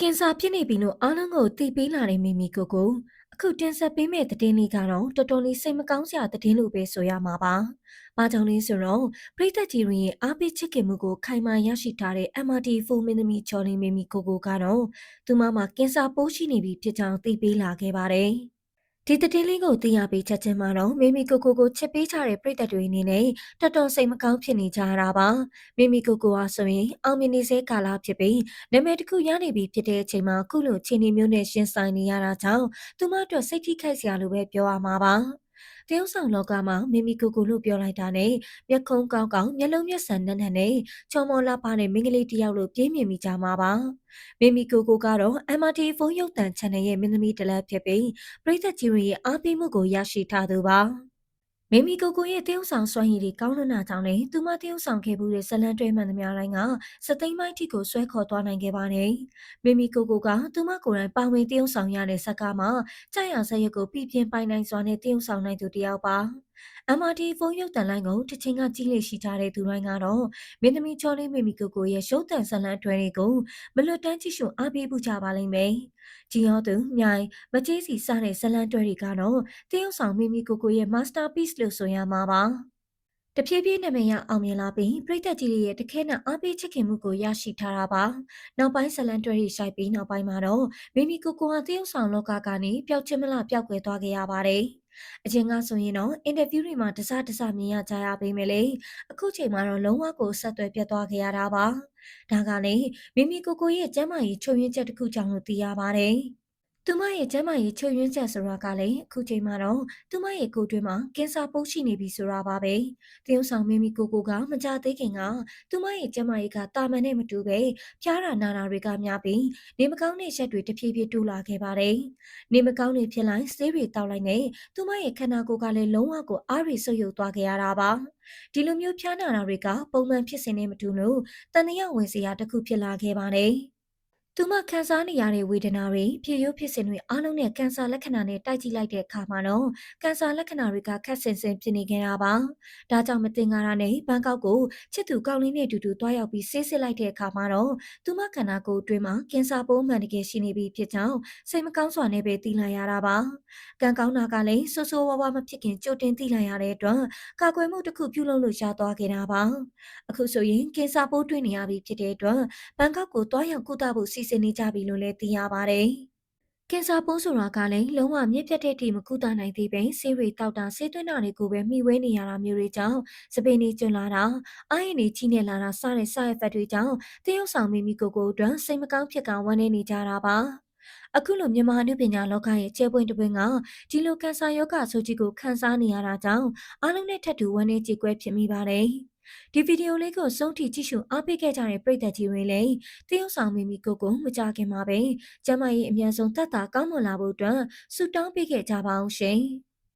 ကင်ဆာဖြစ်နေပြီလို့အားလုံးကိုသိပေးလာတဲ့မိမိကိုကိုအခုတင်ဆက်ပေးမယ့်သတင်းလေးကတော့တော်တော်လေးစိတ်မကောင်းစရာသတင်းလို့ပဲဆိုရမှာပါ။ဘာကြောင့်လဲဆိုတော့ပရိသတ်ကြီးတွေရဲ့အားပေးချစ်ခင်မှုကိုခိုင်မာရရှိထားတဲ့ MRT4 မင်းသမီးချော်လင်းမိမိကိုကိုကတော့သူမမှာကင်ဆာပိုးရှိနေပြီဖြစ်ကြောင်းသိပေးလာခဲ့ပါတယ်။ ဒီသတင်းလေးကိုသိရပြီးချက်ချင်းမှာတော့မိမိကိုကိုကိုချစ်ပေးကြတဲ့ပရိသတ်တွေအနေနဲ့တော်တော်စိတ်မကောင်းဖြစ်နေကြတာပါမိမိကိုကိုဟာဆိုရင်အောင်မြင်နေစေကာလဖြစ်ပြီးနာမည်တစ်ခုရနေပြီဖြစ်တဲ့အချိန်မှာခုလိုချင်းနေမျိုးနဲ့ရှင်းဆိုင်နေရတာကြောင့်သူမအတွက်စိတ်ထိခိုက်စရာလိုပဲပြောရမှာပါ တရုတ်ဆောင်လောကမှာမိမိကိုကိုလို့ပြောလိုက်တာနဲ့မျက်ခုံးကောင်းကောင်းမျက်လုံးမျက်စံနက်နက်နဲ့ချော်မော်လာပါတဲ့မိန်းကလေးတယောက်လိုပြင်းမြင်မိကြမှာပါမိမိကိုကိုကတော့ MRT ဖုန်းရုပ်သံ channel ရဲ့မင်းသမီးတစ်လက်ဖြစ်ပြီးပရိသတ်ကြီးတွေရဲ့အားပေးမှုကိုရရှိထားသူပါ မိမိကိုကိုရဲ့တရုတ်ဆောင်စွမ်းရည်တွေကောင်းလွန်းတာကြောင့်လေသူမတရုတ်ဆောင်ခဲ့မှုတွေဇလန်တွဲမှန်သမျှတိုင်းကစသိမ်းပိုင်းထိကိုဆွဲခေါ်သွားနိုင်ခဲ့ပါတယ်။မိမိကိုကိုကသူမကိုယ်တိုင်ပါဝင်တရုတ်ဆောင်ရတဲ့ဇက်ကားမှာကြာရဇက်ရုပ်ကိုပြည်ပြင်းပိုင်နိုင်စွာနဲ့တရုတ်ဆောင်နိုင်သူတယောက်ပါ။ MRT ဖုန်းရုပ်တံလိုင်းကိုတစ်ချိန်ကကြီးလေရှိကြတဲ့သူတိုင်းကတော့မင်းသမီးချောလေးမိမိကိုကိုရဲ့ရုပ်တံဇလန်အတွဲတွေကိုမလွတ်တမ်းကြည့်ရှုအားပေးပူကြပါလိမ့်မယ်။ကြီးရောသူမြိုင်မကြီးစီစတဲ့ဇလန်တွဲတွေကတော့တရုတ်ဆောင်မိမိကိုကိုရဲ့ masterpiece လို့ဆိုရမှာပါ။တဖြည်းဖြည်းနာမည်ရအောင်မြင်လာပြီးပြည်သက်ကြီးရဲ့တခဲနဲ့အားပေးချစ်ခင်မှုကိုရရှိထားတာပါ။နောက်ပိုင်းဇလန်တွဲတွေရှိုက်ပြီးနောက်ပိုင်းမှာတော့မိမိကိုကိုဟာတရုတ်ဆောင်လောကကနေပျောက်ချင်းမလားပျောက်ကွယ်သွားခဲ့ရပါတယ်။ အရင်ကဆိုရင်တော့အင်တာဗျူးတွေမှာတစတစမြင်ရကြရပေမဲ့လေအခုချိန်မှာတော့လုံးဝကိုဆက်သွယ်ပြတ်သွားခဲ့ရတာပါ။ဒါကလည်းမိမိကိုကိုရဲ့ကျမ်းမာရေးချုပ်ရင်းချက်တစ်ခုကြောင့်လို့သိရပါတယ်။ သူမရဲ့ကျန်းမာရေးချုပ်ယွင်းချက်ဆိုတာကလည်းအခုချိန်မှာတော့သူမရဲ့ကိုယ်တွင်းမှာကင်ဆာပိုးရှိနေပြီဆိုတာပါပဲ။တရုတ်ဆောင်မင်းမီကိုကိုကမကြသေးခင်ကသူမရဲ့ကျန်းမာရေးကတာမန်နဲ့မတူပဲဖျားတာနာတာတွေကများပြီးနေမကောင်းတဲ့ရက်တွေတဖြည်းဖြည်းတိုးလာခဲ့ပါတယ်။နေမကောင်းတွေဖြစ်လိုက်ဆေးတွေတောက်လိုက်နဲ့သူမရဲ့ခန္ဓာကိုယ်ကလည်းလုံးဝကိုအားရဆုပ်ယုပ်သွားခဲ့ရတာပါ။ဒီလိုမျိုးဖျားနာတာတွေကပုံမှန်ဖြစ်စဉ်နဲ့မတူလို့တန်တရားဝင်စရာတစ်ခုဖြစ်လာခဲ့ပါတယ်။ သူမခံစားနေရတဲ့ဝေဒနာတွေဖြစ်ရိုးဖြစ်စဉ်တွေအားလုံးနဲ့ကန်ဆာလက္ခဏာနဲ့တိုက်ကြည့်လိုက်တဲ့အခါမှာတော့ကန်ဆာလက္ခဏာတွေကခက်ဆင်ဆင်ဖြစ်နေကြတာပါ။ဒါကြောင့်မတင်ကားရနဲ့ဘန်ကောက်ကိုချစ်သူကောင်းလေးနဲ့အတူတူတွားရောက်ပြီးဆေးစစ်လိုက်တဲ့အခါမှာတော့သူမခန္ဓာကိုယ်အတွင်းမှာကင်ဆာပိုးမှန်တကယ်ရှိနေပြီဖြစ်ကြောင်းစိတ်မကောင်းစွာနဲ့ပဲသိလာရတာပါ။ကံကောင်းတာကလည်းဆိုးဆိုးဝါးဝါမဖြစ်ခင်ကြိုတင်သိလိုက်ရတဲ့အတွက်ကာကွယ်မှုတစ်ခုပြုလုပ်လို့ရသွားခဲ့တာပါ။အခုဆိုရင်ကင်ဆာပိုးတွေ့နေရပြီဖြစ်တဲ့အတွက်ဘန်ကောက်ကိုတွားရောက်ကုသဖို့စီစဉ်နေကြပြီလို့လည်းသိရပါတယ်။ကင်ဆာပိုးဆိုတာကလည်းလုံးဝမြင့်ပြတ်တဲ့အထိမကုသနိုင်သေးပဲဆေးတွေတောက်တာဆေးသွင်းတာတွေကိုပဲမှီဝဲနေရတာမျိုးတွေကြောင့်စပိန်နေကျွန်းလာတာအာရင်နေကြီးနေလာတာစတဲ့ side effect တွေကြောင့်တရုတ်ဆောင်မိမိကိုယ်ကိုယ်အတွက်စိတ်မကောင်းဖြစ်ကဝမ်းနေနေကြတာပါ။အခုလိုမြန်မာအနုပညာလောကရဲ့ကျဲပွင့်တပွင့်ကဒီလိုကင်ဆာရောဂါဆိုးကြီးကိုခံစားနေရတာကြောင့်အားလုံးနဲ့ထပ်တူဝမ်းနေကြေကွဲဖြစ်မိပါတယ်။ ဒီဗီဒီယိုလေးကိုစုံထိကြည့်ရှုအားပေးခဲ့ကြတဲ့ပရိသတ်ကြီးတွေလည်းတရုတ်ဆောင်မိမိကိုကိုမကြခင်မှာပဲကျမကြီးအမြန်ဆုံးတက်တာကောင်းမွန်လာဖို့အတွက်ဆုတောင်းပေးခဲ့ကြပါအောင်ရှင်။